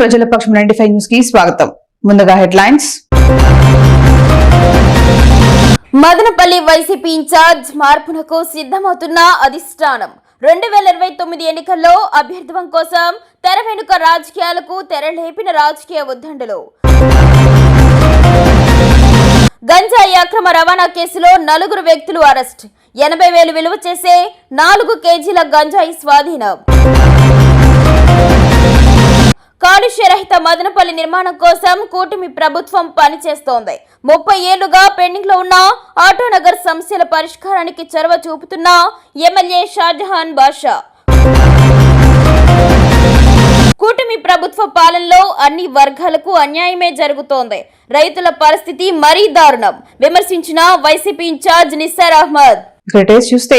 ప్రజల పక్షం ninety five న్యూస్కి స్వాగతం. ముందుగా headlines. Madanapalle YCP in charge మార్పునకు సిద్ధమవుతున్న అధిష్టానం. రెండు వేల ఇరవై తొమ్మిది ఎన్నికల్లో అభ్యర్థిత్వం కోసం తెర వెనుక రాజకీయాలకు తెరలేపిన రాజకీయ ఉద్దండులు. గంజాయి అక్రమ రవాణా కేసులో నలుగురు వ్యక్తులు అరెస్ట్. ఎనభై వేలు విలువ చేసే నాలుగు కేజీల గంజాయి స్వాధీనం. కాలుష్య మదనపల్లి నిర్మాణం కోసం కూటమి ప్రభుత్వం పనిచేస్తోంది. ముప్పై ఏళ్ళుగా పెండింగ్లో ఉన్న ఆటోనగర్ సమస్యల పరిష్కారానికి చొరవ చూపుతున్న ఎమ్మెల్యే షాజహాన్ బాషా. కూటమి ప్రభుత్వ పాలనలో అన్ని వర్గాలకు అన్యాయమే జరుగుతోంది. రైతుల పరిస్థితి మరీ దారుణం. విమర్శించిన వైసీపీ ఇన్ఛార్జ్ నిస్సార్ అహ్మద్. చూస్తే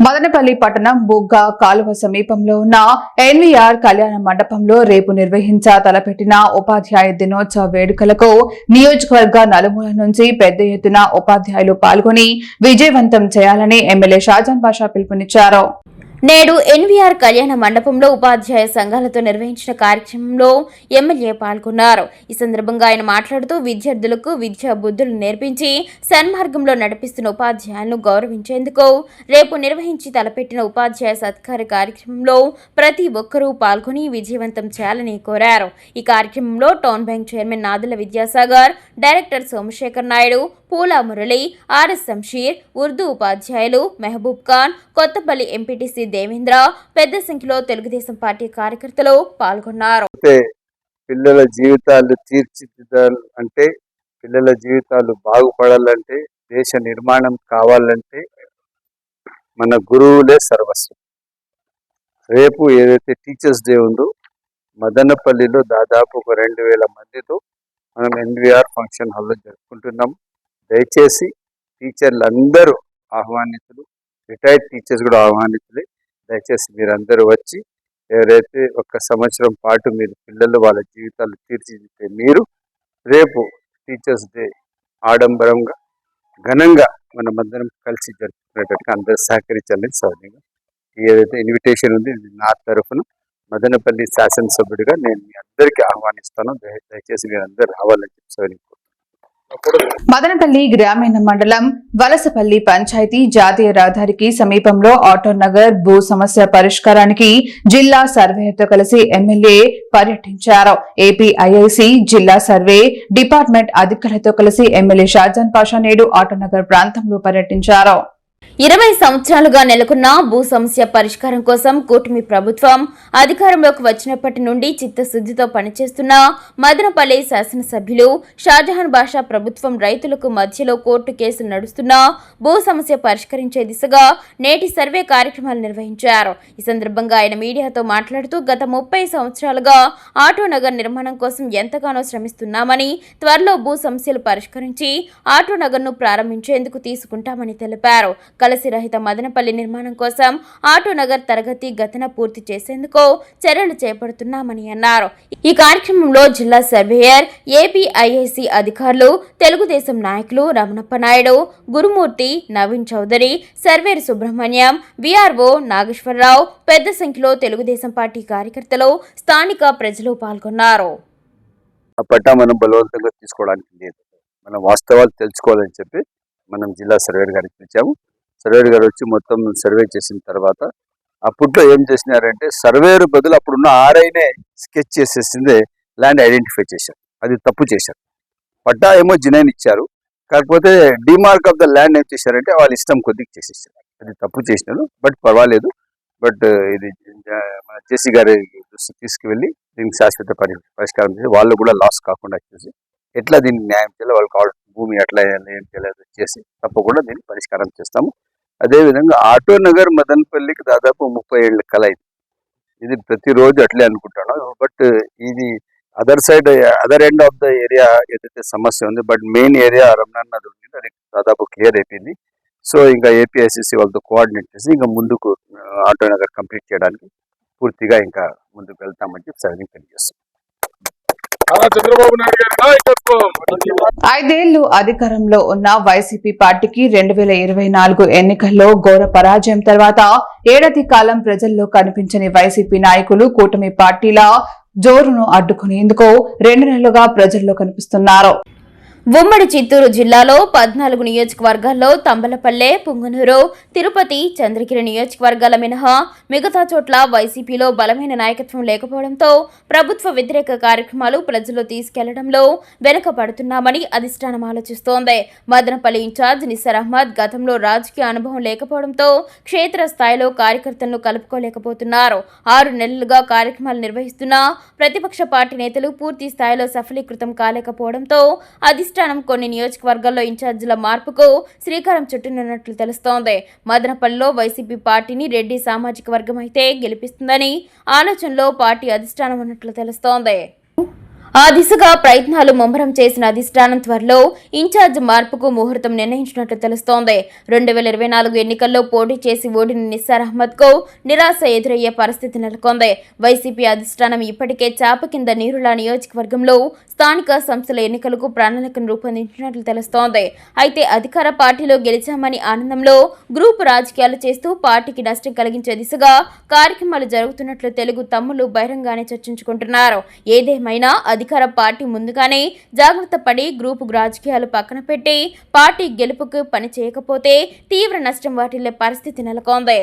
మదనపల్లి పట్టణం బుగ్గ కాలువ సమీపంలో ఉన్న ఎన్వీఆర్ కళ్యాణ మండపంలో రేపు నిర్వహించ తలపెట్టిన ఉపాధ్యాయ దినోత్సవ వేడుకలకు నియోజకవర్గ నలుమూల నుంచి పెద్ద ఎత్తున ఉపాధ్యాయులు పాల్గొని విజయవంతం చేయాలని ఎమ్మెల్యే షాజాన్ బాషా పిలుపునిచ్చారు. నేడు ఎన్వీఆర్ కళ్యాణ మండపంలో ఉపాధ్యాయ సంఘాలతో నిర్వహించిన కార్యక్రమంలో ఎమ్మెల్యే పాల్గొన్నారు. ఈ సందర్భంగా ఆయన మాట్లాడుతూ విద్యార్థులకు విద్యా బుద్ధులు నేర్పించి సన్మార్గంలో నడిపిస్తున్న ఉపాధ్యాయులను గౌరవించేందుకు రేపు నిర్వహించి తలపెట్టిన ఉపాధ్యాయ సత్కార కార్యక్రమంలో ప్రతి ఒక్కరూ పాల్గొని విజయవంతం చేయాలని కోరారు. ఈ కార్యక్రమంలో town bank chairman Nadula Vidyasagar director Somasekhar Naidu Poola Murali RS Shamsheer Urdu ఉపాధ్యాయులు మెహబూబ్ ఖాన్ కొత్తపల్లి ఎంపీటీసీ దేవేంద్ర పెద్ద సంఖ్యలో తెలుగుదేశం పార్టీ కార్యకర్తలు పాల్గొన్నారు. పిల్లల జీవితాలు తీర్చిదిద్దాలి అంటే పిల్లల జీవితాలు బాగుపడాలంటే దేశ నిర్మాణం కావాలంటే మన గురువులే సర్వస్వం. రేపు ఏదైతే టీచర్స్ డే ఉందో మదనపల్లిలో దాదాపు ఒక రెండు వేల మందితో మనం ఎన్విఆర్ ఫంక్షన్ హాల్లో జరుపుకుంటున్నాం. దయచేసి టీచర్లు అందరూ ఆహ్వానితులు రిటైర్డ్ టీచర్స్ కూడా ఆహ్వానితులే దయచేసి మీరందరూ వచ్చి ఎవరైతే ఒక సంవత్సరం పాటు మీరు పిల్లలు వాళ్ళ జీవితాలు తీర్చిదిద్దే మీరు రేపు టీచర్స్ డే ఆడంబరంగా ఘనంగా మనమందరం కలిసి జరుపుకునేటట్టుగా అందరూ సహకరించాలని సౌజన్యంగా ఏదైతే ఇన్విటేషన్ ఉంది నా తరఫున మదనపల్లి శాసనసభ్యుడిగా నేను మీ అందరికీ ఆహ్వానిస్తాను. దయచేసి మీరు అందరూ రావాలని చెప్పి మదనపల్లి గ్రామీణ మండలం వలసపల్లి పంచాయతీ జాతీయ రహదారికి సమీపంలో ఆటో నగర్ భూ సమస్య పరిష్కారానికి జిల్లా సర్వేతో కలిసి ఎమ్మెల్యే పర్యటించారు. ఏపీఐఐసి జిల్లా సర్వే డిపార్ట్మెంట్ అధికారులతో కలిసి ఎమ్మెల్యే షాజాన్ పాషా నేడు ఆటో నగర్ ప్రాంతంలో పర్యటించారు. ఇరవై సంవత్సరాలుగా నెలకొన్న భూ సమస్య పరిష్కారం కోసం కూటమి ప్రభుత్వం అధికారంలోకి వచ్చినప్పటి నుండి చిత్తశుద్ధితో పనిచేస్తున్న మదనపల్లి శాసనసభ్యులు షాజహాన్ బాషా ప్రభుత్వం రైతులకు మధ్యలో కోర్టు కేసులు నడుస్తున్న భూ సమస్య పరిష్కరించే దిశగా నేటి సర్వే కార్యక్రమాలు నిర్వహించారు. ఈ సందర్భంగా ఆయన మీడియాతో మాట్లాడుతూ గత ముప్పై సంవత్సరాలుగా ఆటో నగర్ నిర్మాణం కోసం ఎంతగానో శ్రమిస్తున్నామని త్వరలో భూ సమస్యలు పరిష్కరించి ఆటో నగర్ను ప్రారంభించేందుకు తీసుకుంటామని తెలిపారు. కలసి రహిత మదనపల్లి నిర్మాణం కోసం ఆటో నగర్ తరగతి గతన పూర్తి చేసేందుకు చర్యలు చేపడుతున్నామని అన్నారు. ఈ కార్యక్రమంలో జిల్లా సర్వేయర్ ఏపీఐఐసి అధికారులు తెలుగుదేశం నాయకులు రమణప్ప నాయుడు గురుమూర్తి నవీన్ చౌదరి సర్వేర్ సుబ్రహ్మణ్యం విఆర్ఓ నాగేశ్వరరావు పెద్ద సంఖ్యలో తెలుగుదేశం పార్టీ కార్యకర్తలు స్థానిక ప్రజలు పాల్గొన్నారు. ఆ పట్టా మనం బలవంతంగా తీసుకోవడానికి లేదు. మనం వాస్తవాలు తెలుసుకోవాలని చెప్పి మనం జిల్లా సర్వేర్ గారికి పిలిచాము. సర్వేర్ గారు వచ్చి మొత్తం సర్వే చేసిన తర్వాత అప్పట్లో ఏం చేసినారంటే సర్వేరు బదులు అప్పుడున్న ఆర్ఐనే స్కెచ్ చేసేసింది ల్యాండ్ ఐడెంటిఫై చేశారు. అది తప్పు చేశారు. పట్టా ఏమో జినైన్ ఇచ్చారు. కాకపోతే డిమార్క్ ఆఫ్ ద ల్యాండ్ ఏం చేశారంటే వాళ్ళ ఇష్టం కొద్దిగా చేసేసారు. అది తప్పు చేసినారు. బట్ పర్వాలేదు. బట్ ఇది మన జేసీ గారి దృష్టికి తీసుకువెళ్ళి దీనికి శాశ్వత పరి పరిష్కారం చేసి వాళ్ళు కూడా లాస్ కాకుండా చూసి ఎట్లా దీన్ని న్యాయం చేయాలి వాళ్ళు కావాల్సిన భూమి ఎట్లా ఏం చేయాలి చేసి తప్పకుండా దీన్ని పరిష్కారం చేస్తాము. అదేవిధంగా ఆటో నగర్ మదన్పల్లికి దాదాపు ముప్పై ఏళ్ళ కల ఇది ఇది ప్రతిరోజు అట్లే అనుకుంటాను. బట్ ఇది other side other end of the area ఏదైతే సమస్య ఉంది బట్ మెయిన్ ఏరియా రమణాన్ నది ఉంది అది దాదాపు క్లియర్ అయిపోయింది. సో ఇంకా ఏపీఐసిసి వాళ్ళతో కోఆర్డినేట్ చేసి ఇంకా ముందుకు ఆటో నగర్ కంప్లీట్ చేయడానికి పూర్తిగా ఇంకా ముందుకు వెళ్తామని చెప్పి సర్వీంగ్ తెలియజేస్తాం చంద్రబాబు నాయుడు గారి నాయకత్వం. ఐదేళ్ళు అధికారంలో ఉన్న వైసీపీ పార్టీకి రెండు వేల ఇరవై నాలుగు ఎన్నికల్లో ఘోర పరాజయం తర్వాత ఏడాది కాలం ప్రజల్లో కనిపించని వైసీపీ నాయకులు కూటమి పార్టీల జోరును అడ్డుకునేందుకు రెండు నెలలుగా ప్రజల్లో కనిపిస్తున్నారు. ఉమ్మడి చిత్తూరు జిల్లాలో పద్నాలుగు నియోజకవర్గాల్లో తంబలపల్లె పుంగనూరు తిరుపతి చంద్రగిరి నియోజకవర్గాల మినహా మిగతా చోట్ల వైసీపీలో బలమైన నాయకత్వం లేకపోవడంతో ప్రభుత్వ వ్యతిరేక కార్యక్రమాలు ప్రజల్లో తీసుకెళ్ళడంలో వెనుకబడుతున్నామని అధిష్టానం ఆలోచిస్తోంది. మదనపల్లి ఇన్ఛార్జ్ నిస్సర్ అహ్మద్ గతంలో రాజకీయ అనుభవం లేకపోవడంతో క్షేత్ర స్థాయిలో కార్యకర్తలను కలుపుకోలేకపోతున్నారు. ఆరు నెలలుగా కార్యక్రమాలు నిర్వహిస్తున్నా ప్రతిపక్ష పార్టీ నేతలు పూర్తి స్థాయిలో సఫలీకృతం కాలేకపోవడంతో అధిష్టానం కొన్ని నియోజకవర్గాల్లో ఇన్ఛార్జీల మార్పుకు శ్రీకారం చుట్టనున్నట్లు తెలుస్తోంది. మదనపల్లిలో వైసీపీ పార్టీని రెడ్డి సామాజిక వర్గం అయితే గెలిపిస్తుందని ఆలోచనలో పార్టీ అధిష్టానం ఉన్నట్లు తెలుస్తోంది. ఆ దిశగా ప్రయత్నాలు ముమ్మరం చేసిన అధిష్టానం త్వరలో ఇన్ఛార్జ్ మార్పుకు ముహూర్తం నిర్ణయించినట్లు తెలుస్తోంది. రెండు వేల ఇరవై నాలుగు ఎన్నికల్లో పోటీ చేసి ఓడిన నిస్సార్ అహ్మద్కు నిరాశ ఎదురయ్యే పరిస్థితి నెలకొంది. వైసీపీ అధిష్టానం ఇప్పటికే చాప కింద నీరులా నియోజకవర్గంలో స్థానిక సంస్థల ఎన్నికలకు ప్రణాళికను రూపొందించినట్లు తెలుస్తోంది. అయితే అధికార పార్టీలో గెలిచామని ఆనందంలో గ్రూప్ రాజకీయాలు చేస్తూ పార్టీకి నష్టం కలిగించే దిశగా కార్యక్రమాలు జరుగుతున్నట్లు తెలుగు తమ్ముళ్ళు బహిరంగానే చర్చించుకుంటున్నారు. ఏదేమైనా అధికార పార్టీ ముందుగానే జాగ్రత్త పడి గ్రూపు రాజకీయాలు పక్కన పెట్టి పార్టీ గెలుపుకు పని చేయకపోతే తీవ్ర నష్టం వాటిల్లే పరిస్థితి నెలకొంది.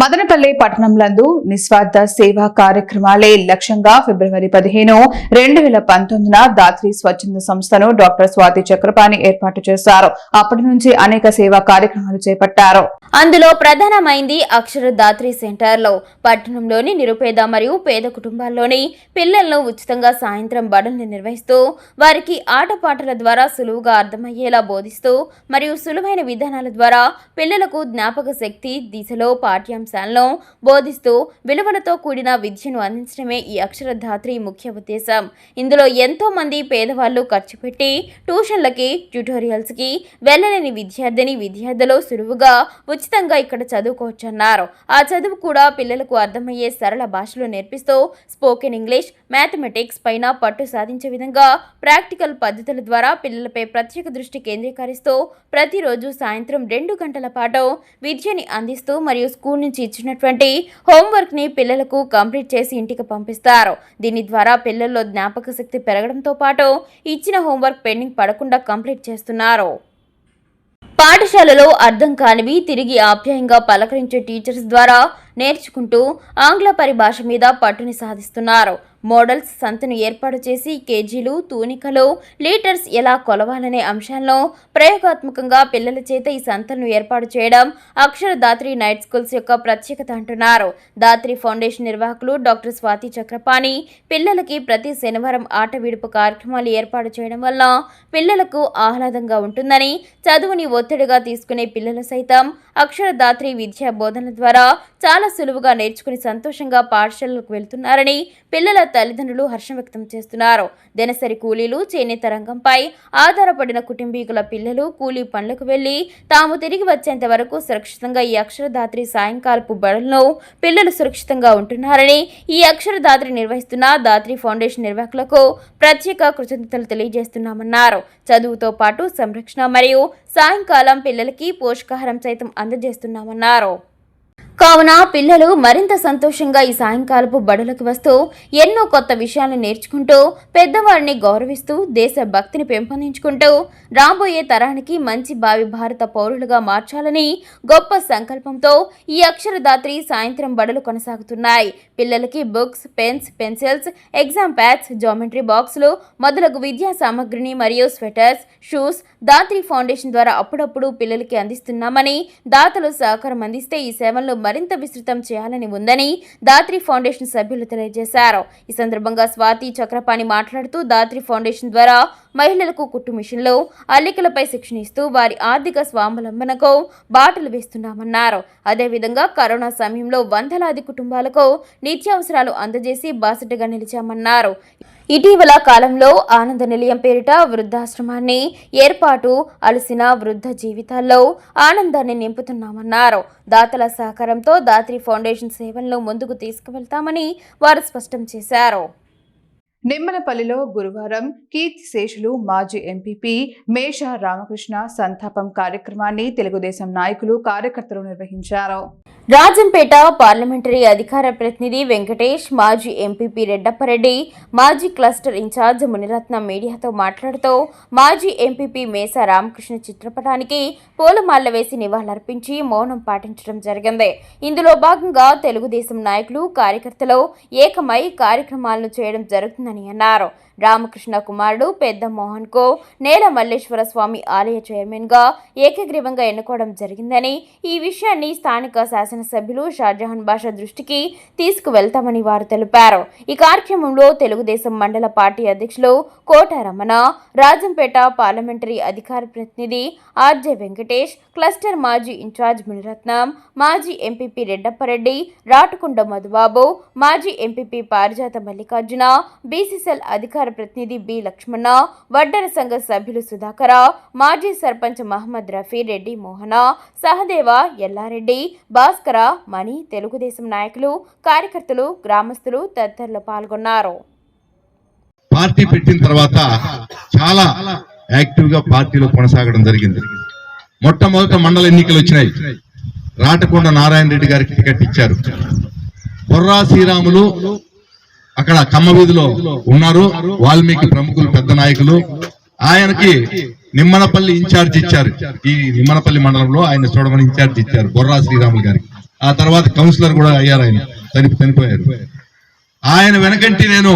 మదనపల్లి పట్టణంలందు నిస్వార్థ సేవా కార్యక్రమాలే లక్ష్యంగా ఫిబ్రవరి పదిహేను రెండు వేల పంతొమ్మిదిన దాత్రి స్వచ్ఛంద సంస్థను డాక్టర్ స్వాతి చక్రపాణి ఏర్పాటు చేశారు. అప్పటి నుంచి అనేక సేవా కార్యక్రమాలు చేపట్టారు. అందులో ప్రధానమైంది అక్షర దాత్రి సెంటర్లో. పట్టణంలోని నిరుపేద మరియు పేద కుటుంబాల్లోని పిల్లలను ఉచితంగా సాయంత్రం బడుల్ని నిర్వహిస్తూ వారికి ఆటపాటల ద్వారా సులువుగా అర్థమయ్యేలా బోధిస్తూ మరియు సులువైన విధానాల ద్వారా పిల్లలకు జ్ఞాపక శక్తి దిశలో పాఠ్యాంశాలను బోధిస్తూ విలువలతో కూడిన విద్యను అందించడమే ఈ అక్షరధాత్రి ముఖ్య ఉద్దేశం. ఇందులో ఎంతో మంది పేదవాళ్ళు ఖర్చు పెట్టి ట్యూషన్లకి ట్యూటోరియల్స్కి వెళ్ళలేని విద్యార్థిని విద్యార్థులు సులువుగా ఉచితంగా ఇక్కడ చదువుకోవచ్చన్నారు. ఆ చదువు కూడా పిల్లలకు అర్థమయ్యే సరళ భాషలో నేర్పిస్తూ స్పోకెన్ ఇంగ్లీష్ మ్యాథమెటిక్స్ పైన పట్టు సాధించే విధంగా ప్రాక్టికల్ పద్ధతుల ద్వారా పిల్లలపై ప్రత్యేక దృష్టి కేంద్రీకరిస్తూ ప్రతిరోజు సాయంత్రం రెండు గంటల పాటు విద్యని అందిస్తూ మరియు స్కూల్ నుంచి ఇచ్చినటువంటి హోంవర్క్ని పిల్లలకు కంప్లీట్ చేసి ఇంటికి పంపిస్తారు. దీని ద్వారా పిల్లల్లో జ్ఞాపక శక్తి పెరగడంతో పాటు ఇచ్చిన హోంవర్క్ పెండింగ్ పడకుండా కంప్లీట్ చేస్తున్నారు. పాఠశాలలో అర్థం కానివి తిరిగి ఆప్యాయంగా పలకరించే టీచర్స్ ద్వారా నేర్చుకుంటూ ఆంగ్ల పరిభాష మీద పట్టుని సాధిస్తున్నారు. మోడల్స్ సంతను ఏర్పాటు చేసి కేజీలు తూనికలు లీటర్స్ ఎలా కొలవాలనే అంశాలను ప్రయోగాత్మకంగా పిల్లల చేత ఈ సంతలను ఏర్పాటు చేయడం అక్షర దాత్రి నైట్ స్కూల్స్ యొక్క ప్రత్యేకత అంటున్నారు. దాత్రి ఫౌండేషన్ నిర్వాహకులు డాక్టర్ స్వాతి చక్రపాణి పిల్లలకి ప్రతి శనివారం ఆట విడుపు కార్యక్రమాలు ఏర్పాటు చేయడం వల్ల పిల్లలకు ఆహ్లాదంగా ఉంటుందని చదువుని ఒత్తిడిగా తీసుకునే పిల్లలు సైతం అక్షరదాత్రి విద్యా బోధన ద్వారా చాలా సులువుగా నేర్చుకుని సంతోషంగా పాఠశాలలకు వెళ్తున్నారని పిల్లల తల్లిదండ్రులు హర్షం వ్యక్తం చేస్తున్నారు. దినసరి కూలీలు చేనేత రంగంపై ఆధారపడిన కుటుంబీకుల పిల్లలు కూలీ పనులకు వెళ్ళి తాము తిరిగి వచ్చేంత వరకు సురక్షితంగా ఈ అక్షరదాత్రి సాయంకాలపు బడులను పిల్లలు సురక్షితంగా ఉంటున్నారని ఈ అక్షరదాత్రి నిర్వహిస్తున్న దాత్రి ఫౌండేషన్ నిర్వాహకులకు ప్రత్యేక కృతజ్ఞతలు తెలియజేస్తున్నామన్నారు. చదువుతో పాటు సంరక్షణ మరియు సాయంకాలం పిల్లలకి పోషకాహారం సైతం అందజేస్తున్నామన్నారు. కావున పిల్లలు మరింత సంతోషంగా ఈ సాయంకాలపు బడులకు వస్తూ ఎన్నో కొత్త విషయాలు నేర్చుకుంటూ పెద్దవారిని గౌరవిస్తూ దేశ భక్తిని పెంపొందించుకుంటూ రాబోయే తరానికి మంచి భావి భారత పౌరులుగా మార్చాలని గొప్ప సంకల్పంతో ఈ అక్షరదాత్రి సాయంత్రం బడులు కొనసాగుతున్నాయి. పిల్లలకి books pens pencils exam pads geometry బాక్సులు మొదలగు విద్యా సామగ్రిని మరియు స్వెటర్స్ షూస్ దాత్రి ఫౌండేషన్ ద్వారా అప్పుడప్పుడు పిల్లలకి అందిస్తున్నామని దాతలు సహకారం అందిస్తే ఈ సేవలను మరింత విస్తృతం చేయాలని ఉందని దాత్రి ఫౌండేషన్ సభ్యులు తెలియజేశారు. ఈ సందర్భంగా స్వాతి చక్రపాణి మాట్లాడుతూ దాత్రి ఫౌండేషన్ ద్వారా మహిళలకు కుట్టు మిషన్లు అల్లికలపై శిక్షణ ఇస్తూ వారి ఆర్థిక స్వావలంబనకు బాటలు వేస్తున్నామన్నారు. అదేవిధంగా కరోనా సమయంలో వందలాది కుటుంబాలకు నిత్యావసరాలు అందజేసి బాసటగా నిలిచామన్నారు. ఇటీవల కాలంలో ఆనంద నిలయం పేరిట వృద్ధాశ్రమాన్ని ఏర్పాటు అలసిన వృద్ధ జీవితాల్లో ఆనందాన్ని నింపుతున్నామన్నారు. దాతల సహకారంతో దాత్రి ఫౌండేషన్ సేవలను ముందుకు తీసుకువెళ్తామని వారు స్పష్టం చేశారు. నిమ్మలపల్లిలో గురువారం కీర్తి శేషులు మాజీ ఎంపీపీ మేష రామకృష్ణ సంతాపం కార్యక్రమాన్ని తెలుగుదేశం నాయకులు కార్యకర్తలు నిర్వహించారు. రాజంపేట పార్లమెంటరీ అధికార ప్రతినిధి వెంకటేష్ మాజీ ఎంపీపీ రెడ్డప్పరెడ్డి మాజీ క్లస్టర్ ఇన్ఛార్జ్ మునిరత్న మీడియాతో మాట్లాడుతూ మాజీ ఎంపీపీ మేసా రామకృష్ణ చిత్రపటానికి పూలమాల వేసి నివాళులర్పించి మౌనం పాటించడం జరిగింది. ఇందులో భాగంగా తెలుగుదేశం నాయకులు కార్యకర్తలు ఏకమై కార్యక్రమాలను చేయడం జరుగుతుందని అన్నారు. రామకృష్ణ కుమారుడు పెద్ద మోహన్కు నేల మల్లేశ్వర స్వామి ఆలయ చైర్మన్గా ఏకగ్రీవంగా ఎన్నుకోవడం జరిగిందని ఈ విషయాన్ని స్థానిక శాసనసభ్యులు షాజహాన్ బాషా దృష్టికి తీసుకువెళ్తామని వారు తెలిపారు. ఈ కార్యక్రమంలో తెలుగుదేశం మండల పార్టీ అధ్యక్షులు కోట రమణ రాజంపేట పార్లమెంటరీ అధికార ప్రతినిధి ఆర్జే వెంకటేష్ క్లస్టర్ మాజీ ఇన్ఛార్జ్ మునిరత్నం మాజీ ఎంపీపీ రెడ్డప్పరెడ్డి రాటుకుండ మధుబాబు మాజీ ఎంపీపీ పారిజాత మల్లికార్జున బీసీసీఎల్ అధికార ప్రతినిధి బి లక్ష్మణ వడ్డర సంఘ సభ్యులు సుధాకర మాజీ సర్పంచ్ మహమ్మద్ రఫీ రెడ్డి మోహన సహదేవ ఎల్లారెడ్డి భాస్కర మణి తెలుగుదేశం నాయకులు కార్యకర్తలు గ్రామస్తులు తదితరులు పాల్గొన్నారు. పార్టీ పెట్టిన తర్వాత చాలా యాక్టివ్గా పార్టీలో కొనసాగడం జరిగింది. మొట్టమొదట మండల ఎన్నికలు వచ్చినాయి. రాటకొండ నారాయణ రెడ్డి గారికి టికెట్ ఇచ్చారు. బొర్రా శ్రీరాములు అక్కడ కమ్మ వీధిలో ఉన్నారు. వాల్మీకి ప్రముఖులు పెద్ద నాయకులు. ఆయనకి నిమ్మనపల్లి ఇన్ఛార్జ్ ఇచ్చారు. ఈ నిమ్మనపల్లి మండలంలో ఆయన చూడమని ఇన్ఛార్జ్ ఇచ్చారు బొర్రా శ్రీరాములు గారికి. ఆ తర్వాత కౌన్సిలర్ కూడా అయ్యారు ఆయన. చనిపోయారు. ఆయన వెనకంటి నేను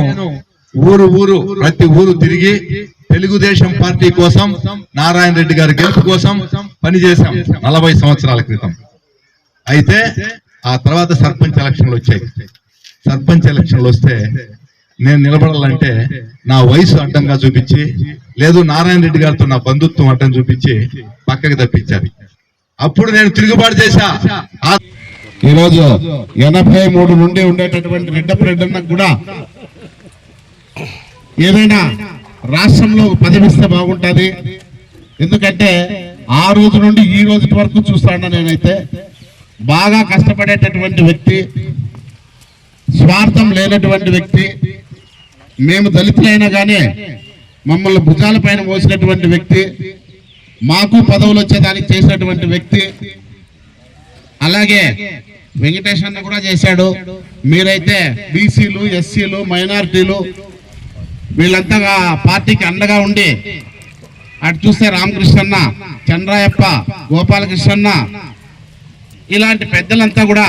ఊరు ఊరు ప్రతి ఊరు తిరిగి తెలుగుదేశం పార్టీ కోసం నారాయణ రెడ్డి గారి గెలుపు కోసం పనిచేశాం నలభై సంవత్సరాల క్రితం. అయితే ఆ తర్వాత సర్పంచ్ ఎలక్షన్లు వచ్చాయి. సర్పంచ్ ఎలక్షన్లు వస్తే నేను నిలబడాలంటే నా వయసు అడ్డంగా చూపించి లేదు నారాయణ రెడ్డి గారితో నా బంధుత్వం అడ్డం చూపించి పక్కకి తప్పించారు అప్పుడు నేను తిరుగుబాటు చేశా. ఈరోజు ఎనభై మూడు నుండి ఉండేటటువంటి రెడ్డప్పరెడ్డన్నకు కూడా ఏదైనా రాష్ట్రంలో పదవిస్తే బాగుంటుంది. ఎందుకంటే ఆ రోజు నుండి ఈ రోజు వరకు చూస్తాను నేనైతే. బాగా కష్టపడేటటువంటి వ్యక్తి స్వార్థం లేనటువంటి వ్యక్తి మేము దళితులైనా కానీ మమ్మల్ని భుజాల పైన మోసినటువంటి వ్యక్తి మాకు పదవులు వచ్చేదానికి చేసినటువంటి వ్యక్తి అలాగే వెంకటేష్ అన్న కూడా చేశాడు. మీరైతే బీసీలు ఎస్సీలు మైనారిటీలు వీళ్ళంతా పార్టీకి అండగా ఉండి అటు చూస్తే రామకృష్ణన్న చంద్రాయప్ప గోపాలకృష్ణన్న ఇలాంటి పెద్దలంతా కూడా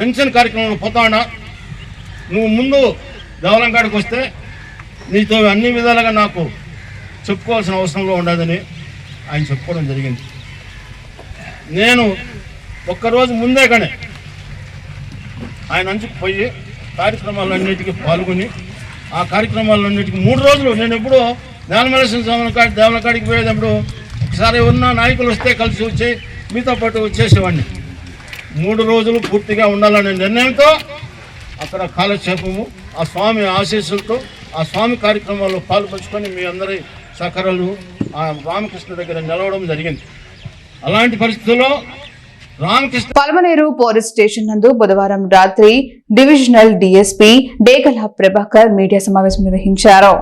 పెన్షన్ కార్యక్రమంలో పోతా నువ్వు ముందు దేవాలయం కాడికి వస్తే నీతో అన్ని విధాలుగా నాకు చెప్పుకోవాల్సిన అవసరంలో ఉండదని ఆయన చెప్పుకోవడం జరిగింది. నేను ఒక్కరోజు ముందే కానీ ఆయన అంచుకు పోయి కార్యక్రమాలన్నిటికీ పాల్గొని ఆ కార్యక్రమాలన్నిటికీ మూడు రోజులు నేను ఎప్పుడు జ్ఞానమలేశ్వర స్వామి కాడి దేవాలయం కాడికి పోయేటప్పుడు ఒకసారి ఉన్న నాయకులు వస్తే కలిసి వచ్చి మీతో పాటు వచ్చేసేవాడిని మూడు రోజులు పూర్తిగా ఉండాలనే నిర్ణయంతో అక్కడ కాలక్షేపము ఆ స్వామి ఆశీస్సులతో ఆ స్వామి కార్యక్రమాల్లో పాల్పంచుకొని మీ అందరి సహకారాలు ఆ రామకృష్ణ దగ్గర నిలవడం జరిగింది. అలాంటి పరిస్థితుల్లో రామకృష్ణ పల్మనేరు పోలీస్ స్టేషన్ నందు బుధవారం రాత్రి divisional DSP Dekala Prabhakar media సమావేశం నిర్వహించారు.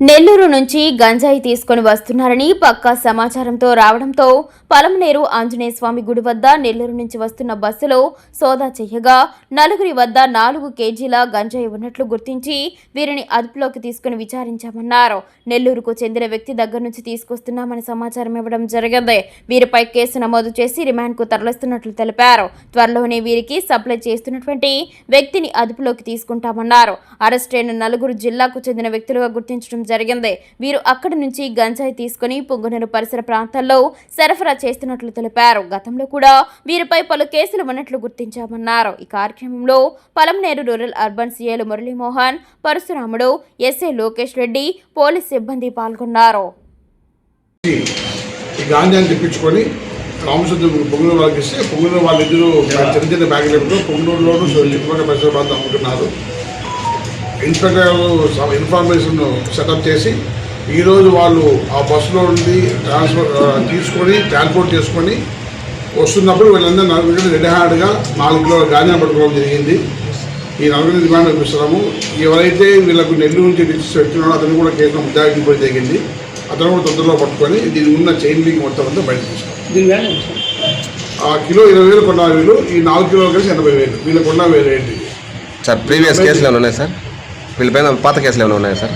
నెల్లూరు నుంచి గంజాయి తీసుకొని వస్తున్నారని పక్కా సమాచారంతో రావడంతో పలమనేరు ఆంజనేయ స్వామి గుడి వద్ద నెల్లూరు నుంచి వస్తున్న బస్సులో సోదా చేయగా నలుగురి వద్ద నాలుగు కేజీల గంజాయి ఉన్నట్లు గుర్తించి వీరిని అదుపులోకి తీసుకుని విచారించామన్నారు. నెల్లూరుకు చెందిన వ్యక్తి దగ్గర నుంచి తీసుకొస్తున్నామని సమాచారం ఇవ్వడం జరిగింది. వీరిపై కేసు నమోదు చేసి రిమాండ్కు తరలిస్తున్నట్లు తెలిపారు. త్వరలోనే వీరికి సప్లై చేస్తున్నటువంటి వ్యక్తిని అదుపులోకి తీసుకుంటామన్నారు. అరెస్టైన నలుగురు జిల్లాకు చెందిన వ్యక్తులుగా గుర్తించడం జరిగింది. వీరు అక్కడి నుంచి గంజాయి తీసుకుని పొంగునూరు పరిసర ప్రాంతాల్లో సరఫరా చేస్తున్నట్లు తెలిపారు. గతంలో కూడా వీరిపై పలు కేసులు ఉన్నట్లు గుర్తించామన్నారు. ఈ కార్యక్రమంలో పలంనేరు రూరల్ అర్బన్ సీఏలు మురళీమోహన్ పరశురాముడు ఎస్ఏ లోకేష్ రెడ్డి పోలీస్ సిబ్బంది పాల్గొన్నారు. ఈ గాంజాన్ని తెప్పించుకొని రామచంద్ర పొంగులూరు వాళ్ళకి ఇస్తే పొంగులూరు వాళ్ళిద్దరూ చిన్న చిన్న బ్యాగులతో పొంగులూరులోను చుట్టుపక్కల పరిసర ప్రాంతం అమ్ముతున్నారు ఇన్స్పెక్టర్ గారు ఇన్ఫర్మేషన్ సెటప్ చేసి ఈరోజు వాళ్ళు ఆ బస్సులో నుండి ట్రాన్స్ఫర్ తీసుకొని ట్రాన్స్పోర్ట్ చేసుకొని వస్తున్నప్పుడు వీళ్ళందరూ నలుగురు రెడీ హ్యాండ్గా నాలుగు కిలోల గాంజా పట్టుకోవడం జరిగింది. ఈ నలుగురిని డిమాండ్ పంపిస్తున్నాము ఎవరైతే వీళ్ళకు నెల్లూరు నుంచి రిజిస్టర్ పెడుతున్నాడో అతను కూడా కేసులో పోయి జరిగింది. అతను కూడా తొందరలో పట్టుకొని దీని ఉన్న చైన్ లింక్ మొత్తం అంతా బయట తీసుకోవాలి ఆ కిలో ఇరవై వేలు కొన్న వీళ్ళు ఈ నాలుగు కిలోలు కలిసి ఎనభై వేలు. వీళ్ళకు ఉన్న వేలు ఏంటి? సార్ ప్రీవియస్ కేసులు ఏమైనా ఉన్నాయి సార్ వీళ్ళపైన పాత కేసులు ఏమైనా ఉన్నాయా సార్?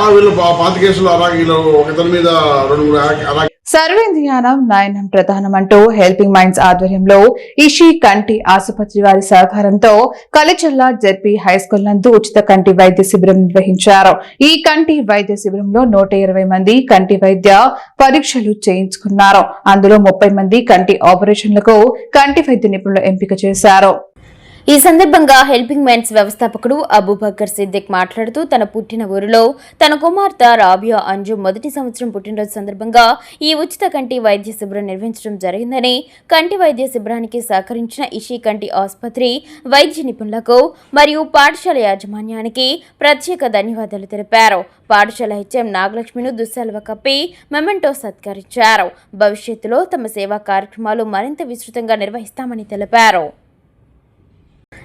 ఆ వీళ్ళు పాత కేసులు అలాగే వీళ్ళు ఒకతని మీద రెండు మూడు అలా- అలాగే సర్వేంద్రియానం నయనం ప్రధానం అంటూ హెల్పింగ్ మైండ్స్ ఆధ్వర్యంలో ఇషి కంటి ఆసుపత్రి వారి సహకారంతో కలిచర్ల జెడ్పీ హై స్కూల్ నందు ఉచిత కంటి వైద్య శిబిరం నిర్వహించారు. ఈ కంటి వైద్య శిబిరంలో నూట ఇరవై మంది కంటి వైద్య పరీక్షలు చేయించుకున్నారు. అందులో ముప్పై మంది కంటి ఆపరేషన్లకు కంటి వైద్య నిపుణులు ఎంపిక చేశారు. ఈ సందర్భంగా హెల్పింగ్ మ్యాన్స్ వ్యవస్థాపకుడు అబూబకర్ సిద్దిక్ మాట్లాడుతూ తన పుట్టిన ఊరిలో తన కుమార్తె రాబియా అంజు మొదటి సంవత్సరం పుట్టినరోజు సందర్భంగా ఈ ఉచిత కంటి వైద్య శిబిరం నిర్వహించడం జరిగిందని కంటి వైద్య శిబిరానికి సహకరించిన ఇషి కంటి ఆసుపత్రి వైద్య నిపుణులకు మరియు పాఠశాల యాజమాన్యానికి ప్రత్యేక ధన్యవాదాలు తెలిపారు. పాఠశాల హెచ్ఎం నాగలక్ష్మిను దుస్సల్వ కప్పి మెమెంటో సత్కరించారు. భవిష్యత్తులో తమ సేవా కార్యక్రమాలు మరింత విస్తృతంగా నిర్వహిస్తామని తెలిపారు.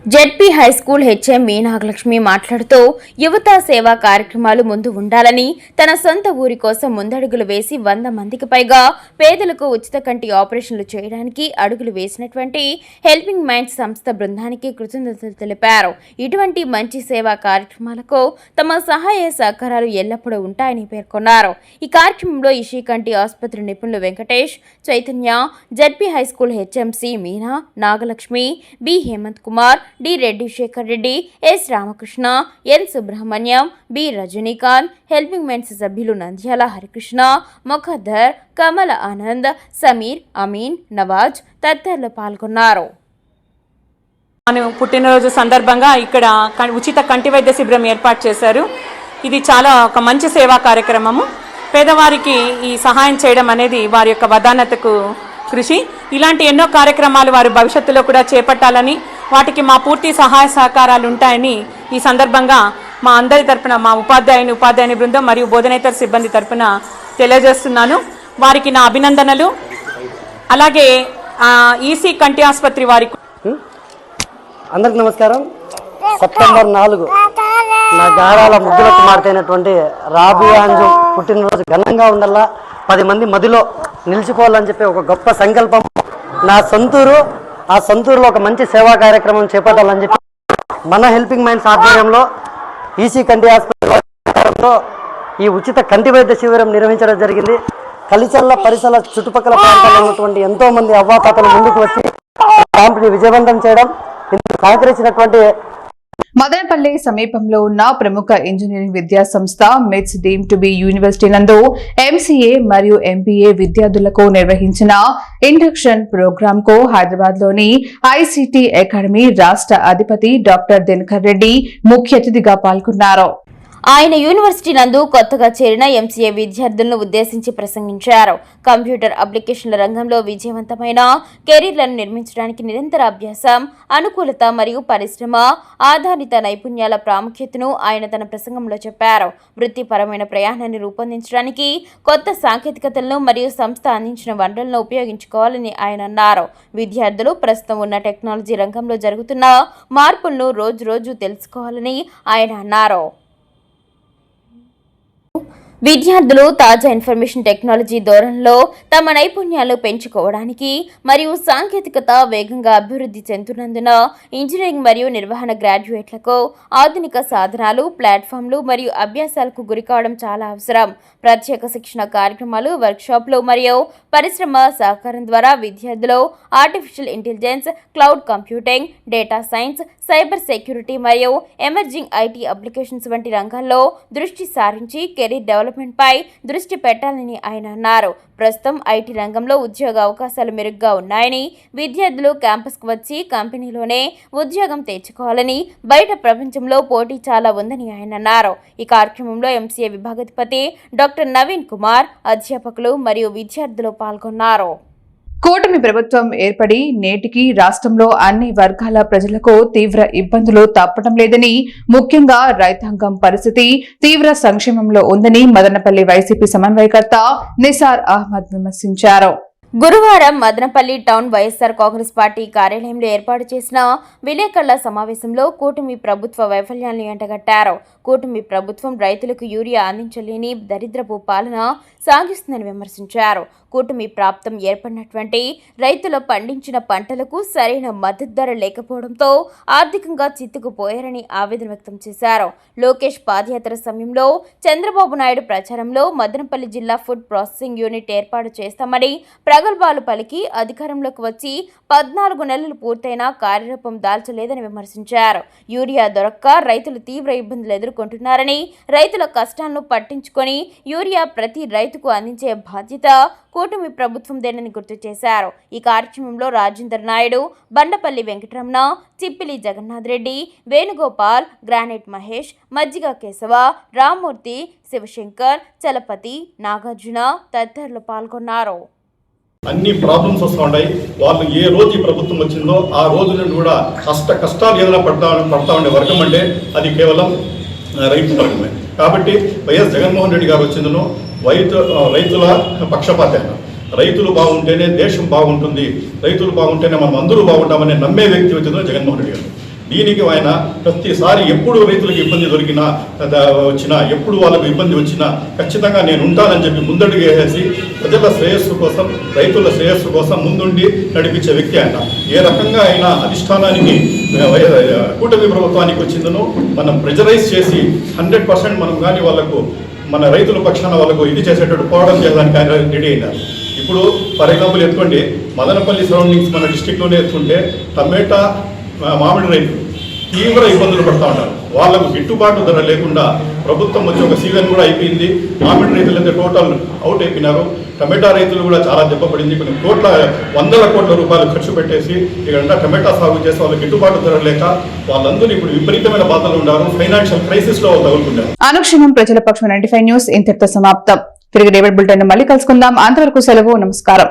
జెడ్పీ హై స్కూల్ హెచ్ఎం మీ నాగలక్ష్మి మాట్లాడుతూ యువత సేవా కార్యక్రమాలు ముందు ఉండాలని తన సొంత ఊరి కోసం ముందడుగులు వేసి వంద మందికి పైగా పేదలకు ఉచిత కంటి ఆపరేషన్లు చేయడానికి అడుగులు వేసినటువంటి హెల్పింగ్ మైండ్స్ సంస్థ బృందానికి కృతజ్ఞతలు తెలిపారు. ఇటువంటి మంచి సేవా కార్యక్రమాలకు తమ సహాయ సహకారాలు ఎల్లప్పుడూ ఉంటాయని పేర్కొన్నారు. ఈ కార్యక్రమంలో ఇషీ కంటి ఆసుపత్రి నిపుణులు Venkatesh Chaitanya ZP high school HMC Meena Nagalakshmi B Hemanth Kumar D Reddy Sekhar Reddy S Ramakrishna N Subrahmanyam B Rajinikanth helping మెంట్స్ సభ్యులు నంద్యాల హరికృష్ణ ముఖద్దర్ కమల ఆనంద్ సమీర్ అమీన్ నవాజ్ తదితరులు పాల్గొన్నారు. పుట్టినరోజు సందర్భంగా ఇక్కడ క- ఉచిత కంటి వైద్య శిబిరం ఏర్పాటు చేశారు. ఇది చాలా ఒక మంచి సేవా కార్యక్రమము. పేదవారికి ఈ సహాయం చేయడం అనేది వారి యొక్క వదానతకు కృషి. ఇలాంటి ఎన్నో కార్యక్రమాలు వారు భవిష్యత్తులో కూడా చేపట్టాలని వాటికి మా పూర్తి సహాయ సహకారాలు ఉంటాయని ఈ సందర్భంగా మా అందరి తరపున మా ఉపాధ్యాయుని ఉపాధ్యాయుని బృందం మరియు బోధనేతర సిబ్బంది తరపున తెలియజేస్తున్నాను. వారికి నా అభినందనలు. అలాగే ఈసీ కంటి ఆసుపత్రి వారికి అందరికి నమస్కారం. సెప్టెంబర్ నాలుగు నా గారాల ముగ్గుల కుమార్తె అయినటువంటి రాబియా అంజు పుట్టినరోజు ఘనంగా ఉండాలా పది మంది మదిలో నిలిచిపోవాలని చెప్పి ఒక గొప్ప సంకల్పం నా సొంతూరు ఆ సొంతూరులో ఒక మంచి సేవా కార్యక్రమం చేపట్టాలని చెప్పి మన హెల్పింగ్ మైండ్స్ ఆధ్వర్యంలో ఈసీ కంటి హాస్పిటల్లో ఈ ఉచిత కంటి వైద్య శిబిరం నిర్వహించడం జరిగింది. కలిచల్ల పరిసర చుట్టుపక్కల ప్రాంతాల్లో ఉన్నటువంటి ఎంతో మంది అవ్వాతాతలు ముందుకు వచ్చి క్యాంప్ని విజయవంతం చేయడం ఇందుకు సహకరించినటువంటి మదనపల్లి సమీపంలో ఉన్న ప్రముఖ ఇంజనీరింగ్ విద్యా సంస్థ MITS deem to be university నందు ఎంసీఏ మరియు ఎంపీఏ విద్యార్థులకు నిర్వహించిన ఇండక్షన్ ప్రోగ్రామ్కు హైదరాబాద్లోని ఐసీటీ అకాడమీ రాష్ట్ర అధిపతి డాక్టర్ దినకర్ రెడ్డి ముఖ్య అతిథిగా పాల్గొన్నారు. ఆయన యూనివర్సిటీ నందు కొత్తగా చేరిన ఎంసీఏ విద్యార్థులను ఉద్దేశించి ప్రసంగించారు. కంప్యూటర్ అప్లికేషన్ల రంగంలో విజయవంతమైన కెరీర్లను నిర్మించడానికి నిరంతర అభ్యాసం అనుకూలత మరియు పరిశ్రమ ఆధారిత నైపుణ్యాల ప్రాముఖ్యతను ఆయన తన ప్రసంగంలో చెప్పారు. వృత్తిపరమైన ప్రయాణాన్ని రూపొందించడానికి కొత్త సాంకేతికతలను మరియు సంస్థ అందించిన వనరులను ఉపయోగించుకోవాలని ఆయన అన్నారు. విద్యార్థులు ప్రస్తుతం ఉన్న టెక్నాలజీ రంగంలో జరుగుతున్న మార్పులను రోజు రోజు తెలుసుకోవాలని ఆయన అన్నారు. విద్యార్థులు తాజా ఇన్ఫర్మేషన్ టెక్నాలజీ ధోరణిలో తమ నైపుణ్యాలు పెంచుకోవడానికి మరియు సాంకేతికత వేగంగా అభివృద్ధి చెందుతున్నందున ఇంజనీరింగ్ మరియు నిర్వహణ గ్రాడ్యుయేట్లకు ఆధునిక సాధనాలు ప్లాట్ఫామ్లు మరియు అభ్యాసాలకు గురికావడం చాలా అవసరం. ప్రత్యేక శిక్షణ కార్యక్రమాలు వర్క్షాప్లు మరియు పరిశ్రమ సహకారం ద్వారా విద్యార్థులు artificial intelligence cloud computing data science cyber security మరియు ఎమర్జింగ్ ఐటీ అప్లికేషన్స్ వంటి రంగాల్లో దృష్టి సారించి కెరీర్ డెవలప్ పై దృష్టి పెట్టాలని ఆయన అన్నారు. ప్రస్తుతం ఐటీ రంగంలో ఉద్యోగ అవకాశాలు మెరుగ్గా ఉన్నాయని విద్యార్థులు క్యాంపస్కు వచ్చి కంపెనీలోనే ఉద్యోగం తెచ్చుకోవాలని బయట ప్రపంచంలో పోటీ చాలా ఉందని ఆయన అన్నారు. ఈ కార్యక్రమంలో ఎంసీఏ విభాగాధిపతి డాక్టర్ నవీన్ కుమార్ అధ్యాపకులు మరియు విద్యార్థులు పాల్గొన్నారు. కూటమి ప్రభుత్వం ఏర్పడి నేటికి రాష్ట్రంలో అన్ని వర్గాల ప్రజలకు తీవ్ర ఇబ్బందులు తప్పడం లేదని ముఖ్యంగా రైతాంగం పరిస్థితి తీవ్ర సంక్షేమంలో ఉందని మదనపల్లి వైసీపీ సమన్వయకర్త నిసార్ అహ్మద్ విమర్శించారు. గురువారం Madanapalle town YSR Congress party కార్యాలయంలో ఏర్పాటు చేసిన విలేకరుల సమావేశంలో కూటమి ప్రభుత్వ వైఫల్యాన్ని ఎంటగట్టారు కూటమి ప్రభుత్వం రైతులకు యూరియా అందించలేని దరిద్రపు పాలన సాగిస్తుందని విమర్శించారు. కూటమి ప్రాప్తం ఏర్పడినటువంటి రైతులు పండించిన పంటలకు సరైన మద్దతు ధర లేకపోవడంతో ఆర్థికంగా చిత్తుకుపోయారని ఆవేదన వ్యక్తం చేశారు. లోకేష్ పాదయాత్ర సమయంలో చంద్రబాబు నాయుడు ప్రచారంలో మదనపల్లి జిల్లా ఫుడ్ ప్రాసెసింగ్ యూనిట్ ఏర్పాటు చేస్తామని ప్రగల్భాలు పలికి అధికారంలోకి వచ్చి పద్నాలుగు నెలలు పూర్తయినా కార్యరూపం దాల్చలేదని విమర్శించారు. యూరియా దొరక్క రైతులు తీవ్ర ఇబ్బందులు ఎదుర్కొంటున్నారని రైతుల కష్టాలను పట్టించుకొని యూరియా ప్రతి రైతుకు అందించే బాధ్యత కూటమి ప్రభుత్వందేనని గుర్తు చేశారు. ఈ కార్యక్రమంలో రాజేందర్ నాయుడు బండపల్లి వెంకటరమణ చిప్పిలి జగన్నాథ్ రెడ్డి వేణుగోపాల్ గ్రానైట్ మహేష్ మజ్జిగ కేశవ రామ్మూర్తి శివశంకర్ చలపతి నాగార్జున తదితరులు పాల్గొన్నారు. అన్ని ప్రాబ్లమ్స్ వస్తూ ఉన్నాయి వాళ్ళు ఏ రోజు ఈ ప్రభుత్వం వచ్చిందో ఆ రోజు నుండి కూడా కష్ట కష్టాలు ఏదైనా పడతా పడతా ఉండే వర్గం అంటే అది కేవలం రైతు వర్గమే కాబట్టి వైఎస్ జగన్మోహన్ రెడ్డి గారు వచ్చిందను రైతు రైతుల పక్షపాత రైతులు బాగుంటేనే దేశం బాగుంటుంది రైతులు బాగుంటేనే మనం అందరూ బాగుంటామని నమ్మే వ్యక్తి వచ్చిందో జగన్మోహన్ రెడ్డి గారు. దీనికి ఆయన ప్రతిసారి ఎప్పుడు రైతులకు ఇబ్బంది దొరికినా వచ్చినా ఎప్పుడు వాళ్ళకు ఇబ్బంది వచ్చినా ఖచ్చితంగా నేను ఉంటానని చెప్పి ముందడుగు వేసేసి ప్రజల శ్రేయస్సు కోసం రైతుల శ్రేయస్సు కోసం ముందుండి నడిపించే వ్యక్తి ఆయన. ఏ రకంగా ఆయన అధిష్టానానికి వై- కూటమి ప్రభుత్వానికి వచ్చిందనో మనం ప్రెజరైజ్ చేసి హండ్రెడ్ పర్సెంట్ మనం కానీ వాళ్ళకు మన రైతుల పక్షాన వాళ్ళకు ఇది చేసేటట్టు పోవడం చేయడానికి ఆయన రెడీ అయినారు. ఇప్పుడు ఫర్ ఎగ్జాంపుల్ ఎత్తుకోండి మదనపల్లి సరౌండింగ్స్ మన డిస్టిక్లోనే ఎత్తుకుంటే టమేటా మామిడి రైతులు తీవ్ర ఇబ్బందులు పడుతూ ఉంటారు వాళ్ళకు గిట్టుబాటు ధర లేకుండా ప్రభుత్వం వచ్చి ఒక సీజన్ కూడా అయిపోయింది. మామిడి రైతులు అయితే టోటల్ అవుట్ అయిపోయినారు. టమాటా రైతులు కూడా చాలా దెబ్బపడింది కొన్ని కోట్ల వందల కోట్ల రూపాయలు ఖర్చు పెట్టేసి ఇక్కడ టమాటా సాగు చేసి వాళ్ళకి గిట్టుబాటు ధర లేక వాళ్ళందరూ ఇప్పుడు విపరీతమైన బాధలు ఉన్నారు. ఫైనాన్షియల్ క్రైసిస్లో తగులుకున్నారు. అనుక్షణం ప్రజల పక్షం నైన్టీ న్యూస్ ఇంతటితో సమాప్తం. తిరిగి డేవిడ్ బుల్టన్ మళ్ళీ కలుసుకుందాం. అంతవరకు సెలవు నమస్కారం.